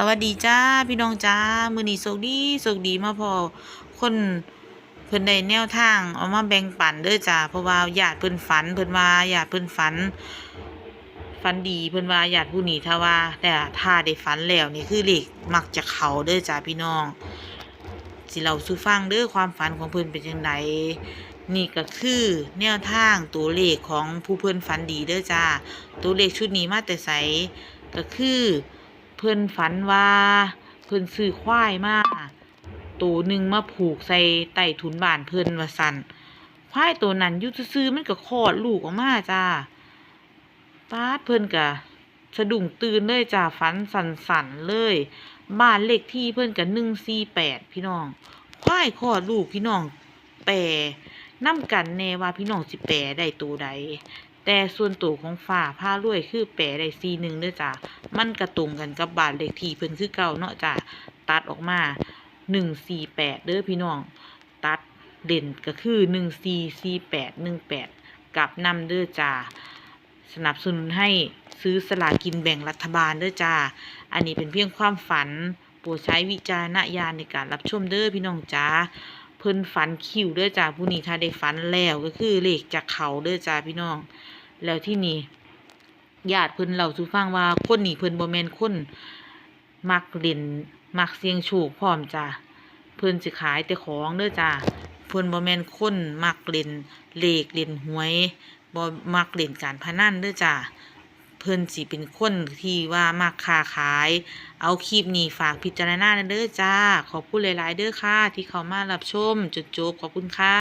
สวัสดีจ้าพี่น้องจ้ามือนี้โชคดีโชคดีมาพอคนเพิ่นได้แนวทางเอามาแบ่งปันเด้อจ้าเพราะว่าญาติเพิ่นฝันเพิ่นว่าญาติเพิ่นฝันฝันดีเพิ่นว่าญาติผู้นี้ถ้าว่า แต่ถ้าได้ฝันแล้วนี่คือเลขมักจะเขาเด้อจ้าพี่น้องสิเล่าสู่ฟังเด้อความฝันของเพิ่นเป็นจังไดนี่ก็คือแนวทางตัวเลขของผู้เพิ่นฝันดีเด้อจ้าตัวเลขชุดนี้มาแต่ไสก็คือ เพิ่นฝันว่า เพิ่นซื้อควายมาตัวหนึ่งมาผูกใส่ใต้ถุนบ้านเพิ่นว่าสั่นควายตัวนั้นอยู่ซื่อๆมันก็คลอดลูกออกมาจ้าป้าดเพิ่นก็สะดุ้งตื่นเลยจ้าฝันสั่นๆเลย บ้านเลขที่เพิ่นก็148พี่น้อง ควายคลอดลูกพี่น้องแปรนํกันแน่ว่าพี่น้องสิแปรได้ตัวใด แต่ส่วนตัวของฝ่าผ้ารวยคือแปรได้ซีหนึ่งเด้อจ้ะมันกระตรงกันกับบานเลขที่เพิ่นคือเก่าเนาะจ้ะตัดออกมาหนึ่งสี่แปดเด้อพี่น้อง ตัดเด่นก็คือหนึ่งสี่สี่แปดหนึ่งแปดกลับนำเด้อจ้าสนับสนุนให้ซื้อสลากินแบ่งรัฐบาลเด้อจ้า อันนี้เป็นเพียงความฝัน โปรดใช้วิจารณญาณในการรับชมเด้อพี่น้องจ้า เพิ่นฝันคิวเด้อจ้าผู้นี้ถ้าได้ฝันแล้วก็คือเลขจากเขาเด้อจ้าพี่น้อง แล้วที่นี่ญาติเพิ่นเล่าสู่ฟังว่าคนนี้เพิ่นบ่แม่นคนมักเล่นมักเสี่ยงโชคพร้อมจ้าเพิ่นสิขายแต่ของเด้อจ้าเพิ่นบ่แม่นคนมักเล่นเลขเล่นหวยบ่มักเล่นการพนันเด้อจ้าเพิ่นสิเป็นคนที่ว่ามักค้าขาย เอาคลิปนี้ฝากพิจารณาเด้อจ้า ขอบคุณหลาย ๆ เด้อค่ะ ที่เข้ามารับชมจนจบขอบคุณค่ะ